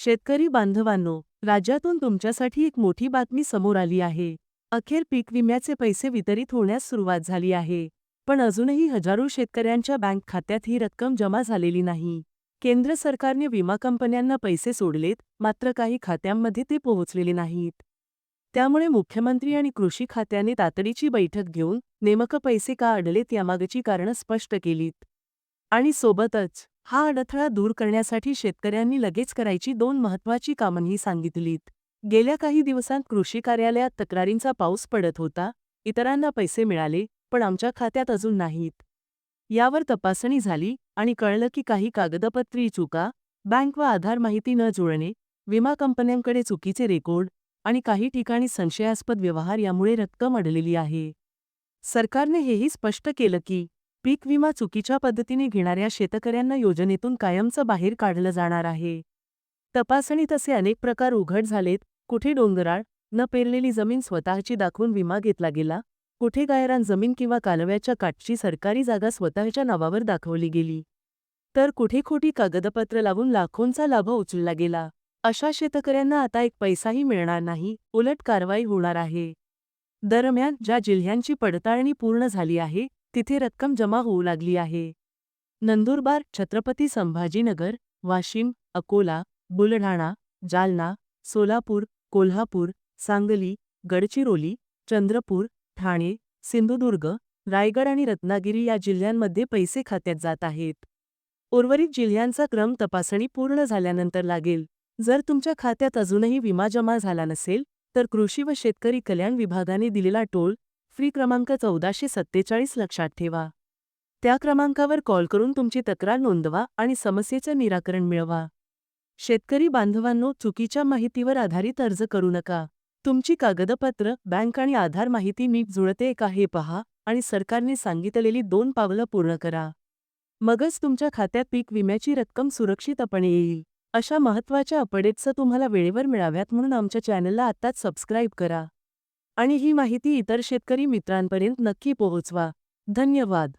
शेतकरी बांधवांनो राज्यातून तुमच्यासाठी एक मोठी बातमी समोर आली आहे. अखेर पीक विम्याचे पैसे वितरित होण्यास सुरुवात झाली आहे. पण अजूनही हजारो शेतकऱ्यांच्या बँक खात्यात ही रक्कम जमा झालेली नाही. केंद्र सरकारने विमा कंपन्यांना पैसे सोडलेत मात्र काही खात्यांमध्ये ते पोहोचलेले नाहीत. त्यामुळे मुख्यमंत्री आणि कृषी खात्याने तातडीची बैठक घेऊन नेमकं पैसे का अडलेत यामागची कारणं स्पष्ट केलीत. आणि सोबतच हा अडथळा दूर करण्यासाठी शेतकऱ्यांनी लगेच करायची दोन महत्त्वाची कामंही सांगितलीत. गेल्या काही दिवसांत कृषी कार्यालयात तक्रारींचा पाऊस पडत होता. इतरांना पैसे मिळाले पण आमच्या खात्यात अजून नाहीत. यावर तपासणी झाली आणि कळलं की काही कागदपत्री चुका बँक व आधार माहिती न जुळणे विमा कंपन्यांकडे चुकीचे रेकॉर्ड आणि काही ठिकाणी संशयास्पद व्यवहार यामुळे रक्कम अडलेली आहे. सरकारने हेही स्पष्ट केलं की पीक विमा चुकीच्या पद्धतीने घेणाऱ्या शेतकऱ्यांना योजनेतून कायमचं बाहेर काढलं जाणार आहे. तपासणीत असे अनेक प्रकार उघड झालेत. कुठे डोंगराळ न पेरलेली जमीन स्वतःची दाखवून विमा घेतला गेला कुठे गायरान जमीन किंवा कालव्याच्या काठची सरकारी जागा स्वतःच्या नावावर दाखवली गेली तर कुठे खोटी कागदपत्र लावून लाखोंचा लाभ उचलला गेला अशा शेतकऱ्यांना आता एक पैसाही मिळणार नाही उलट कारवाई होणार आहे. दरम्यान ज्या जिल्ह्यांची पडताळणी पूर्ण झाली आहे तिथे रक्कम जमा होऊ लागली आहे. नंदुरबार छत्रपती संभाजीनगर वाशिम अकोला बुलढाणा जालना सोलापूर कोल्हापूर सांगली गडचिरोली चंद्रपूर ठाणे सिंधुदुर्ग रायगड आणि रत्नागिरी या जिल्ह्यांमध्ये पैसे खात्यात जात आहेत. उर्वरित जिल्ह्यांचा क्रम तपासणी पूर्ण झाल्यानंतर लागेल. जर तुमच्या खात्यात अजूनही विमा जमा झाला नसेल तर कृषी व शेतकरी कल्याण विभागाने दिलेला टोल फ्री क्रमांक चौदाशे सत्तेचाळीस लक्षात ठेवा. त्या क्रमांकावर कॉल करून तुमची तक्रार नोंदवा आणि समस्येचं निराकरण मिळवा. शेतकरी बांधवांनो चुकीच्या माहितीवर आधारित अर्ज करू नका. तुमची कागदपत्र बँक आणि आधार माहिती नीट जुळते का हे पहा आणि सरकारने सांगितलेली दोन पावलं पूर्ण करा. मगच तुमच्या खात्यात पीक विम्याची रक्कम सुरक्षितपणे येईल. अशा महत्त्वाच्या अपडेट्स तुम्हाला वेळेवर मिळाव्यात म्हणून आमच्या चॅनलला आत्ताच सबस्क्राईब करा. आणि ही माहिती इतर शेतकरी मित्रांपर्यंत नक्की पोहोचवा. धन्यवाद.